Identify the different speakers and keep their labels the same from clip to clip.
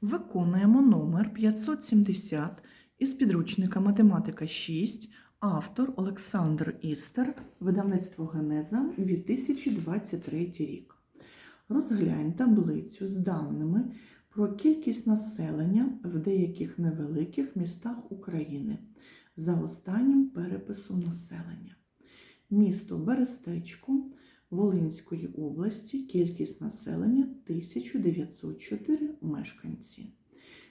Speaker 1: Виконуємо номер 570 із підручника Математика 6, автор Олександр Істер, видавництво Генеза 2023 рік. Розглянь таблицю з даними про кількість населення в деяких невеликих містах України за останнім переписом населення. Місто Берестечко Волинської області, кількість населення 1904 мешканці.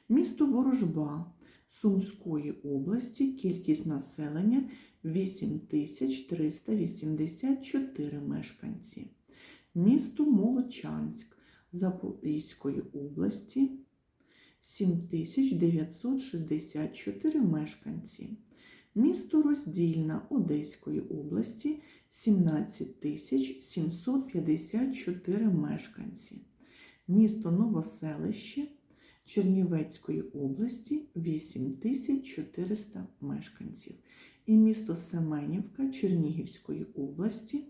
Speaker 1: Місто Ворожба Сумської області, кількість населення 8384 мешканці. Місто Молочанськ Запорізької області 7964 мешканці. Місто Роздільна Одеської області 17 754 мешканці. Місто Новоселище Чернівецької області 8400 мешканців. І місто Семенівка Чернігівської області.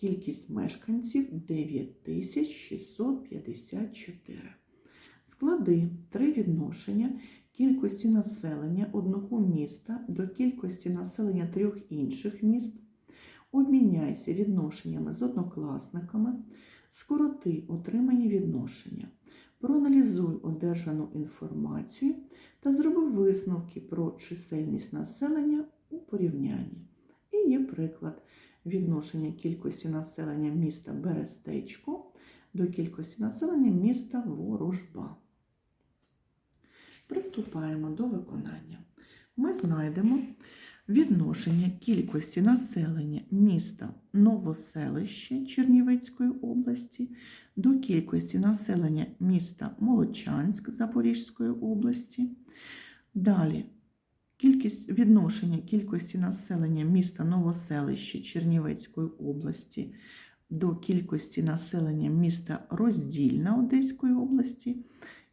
Speaker 1: Кількість мешканців 9654. Склади три відношення кількості населення одного міста до кількості населення трьох інших міст. Обміняйся відношеннями з однокласниками, скороти отримані відношення, проаналізуй одержану інформацію та зроби висновки про чисельність населення у порівнянні. І є приклад відношення кількості населення міста Берестечко до кількості населення міста Ворожба. Приступаємо до виконання. Ми знайдемо відношення кількості населення міста Новоселище Чернівецької області до кількості населення міста Молочанськ Запорізької області. Далі кількість відношення кількості населення міста Новоселище Чернівецької області до кількості населення міста Роздільна Одеської області.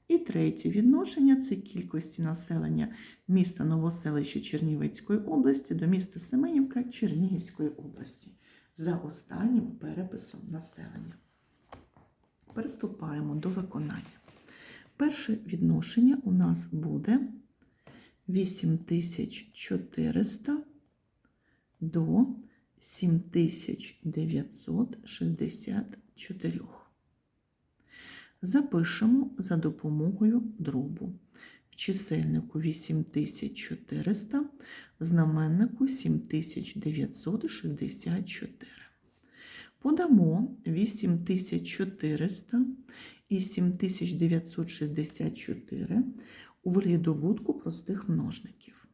Speaker 1: І третє відношення це кількості населення міста Новоселище Чернівецької області до міста Семенівка Чернігівської області за останнім переписом населення. Приступаємо до виконання. Перше відношення у нас буде 8400 до 7964. Запишемо за допомогою дробу. В чисельнику 8400, в знаменнику 7964. Подамо 8400 і 7964 у вигляді добутку простих множників.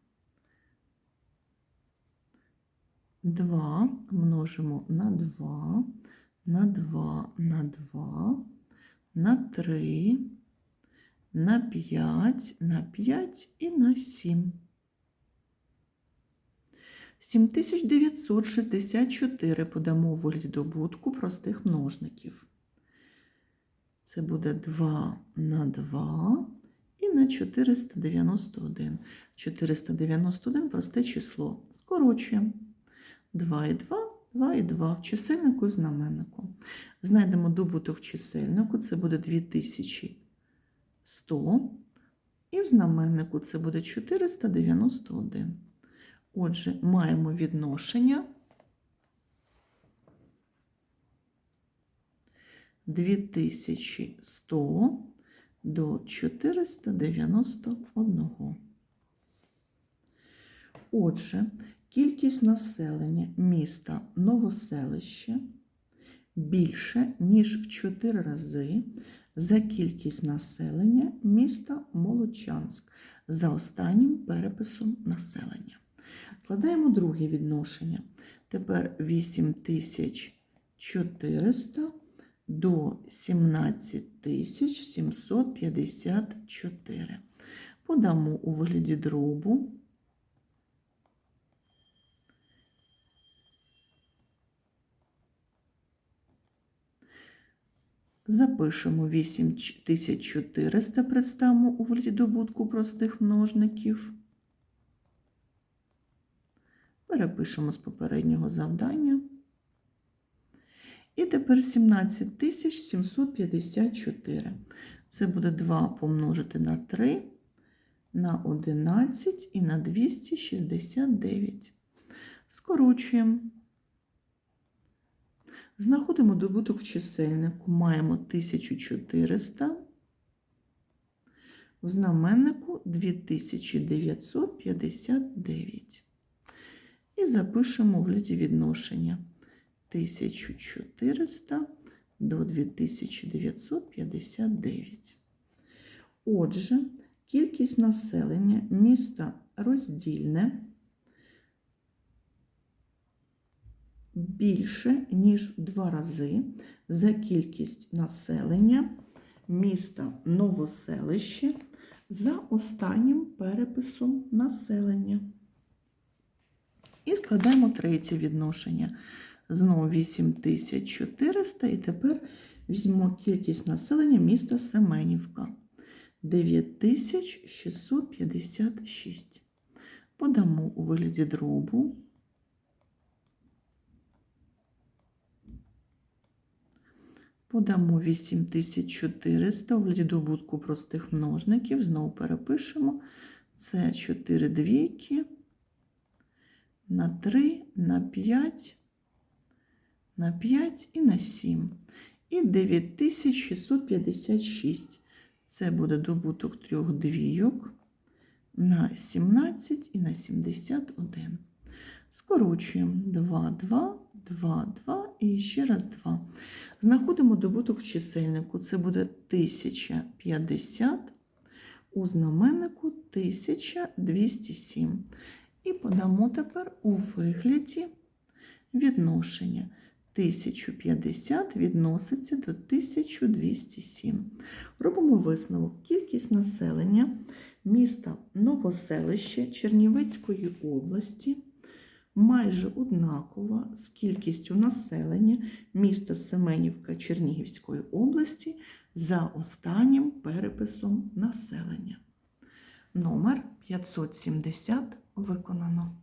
Speaker 1: 2 множимо на 2, на 2, на 2, на 3, на 5, на 5 і на 7. 7964 подамо вигляді добутку простих множників. Це буде 2 на 2 і на 491. 491 просте число. Скорочуємо. 2 і 2, 2 і 2 в чисельнику і знаменнику. Знайдемо добуток в чисельнику, це буде 2100. І в знаменнику це буде 491. Отже, маємо відношення 2100 до 491. Отже, кількість населення міста Новоселище більше, ніж в 4 рази за кількість населення міста Молочанськ за останнім переписом населення. Складаємо друге відношення. Тепер 8400 до 17754. Подамо у вигляді дробу. Запишемо 8400, представимо у вигляді добутку простих множників. Перепишемо з попереднього завдання. І тепер 17754. Це буде 2 помножити на 3 на 11 і на 269. Скорочуємо. Знаходимо добуток в чисельнику. Маємо 1400. В знаменнику 2959. І запишемо у вигляді відношення 1400 до 2959. Отже, кількість населення міста роздільне більше, ніж в два рази за кількість населення міста Новоселище за останнім переписом населення. І складаємо третє відношення. Знову 8400, і тепер візьмемо кількість населення міста Семенівка. 9656. Подамо у вигляді дробу. Подамо 8400 у вигляді добутку простих множників. Знову перепишемо. Це 4 двійки на 3, на 5, на 5 і на 7. І 9656. Це буде добуток трьох двійок на 17 і на 71. Скорочуємо 2, 2, 2, 2 і ще раз 2. Знаходимо добуток в чисельнику. Це буде 1050, у знаменнику 1207. І подамо тепер у вигляді відношення. 1050 відноситься до 1207. Робимо висновок. Кількість населення міста Новоселище Чернівецької області майже однакова з кількістю населення міста Семенівка Чернігівської області за останнім переписом населення. Номер 570 виконано.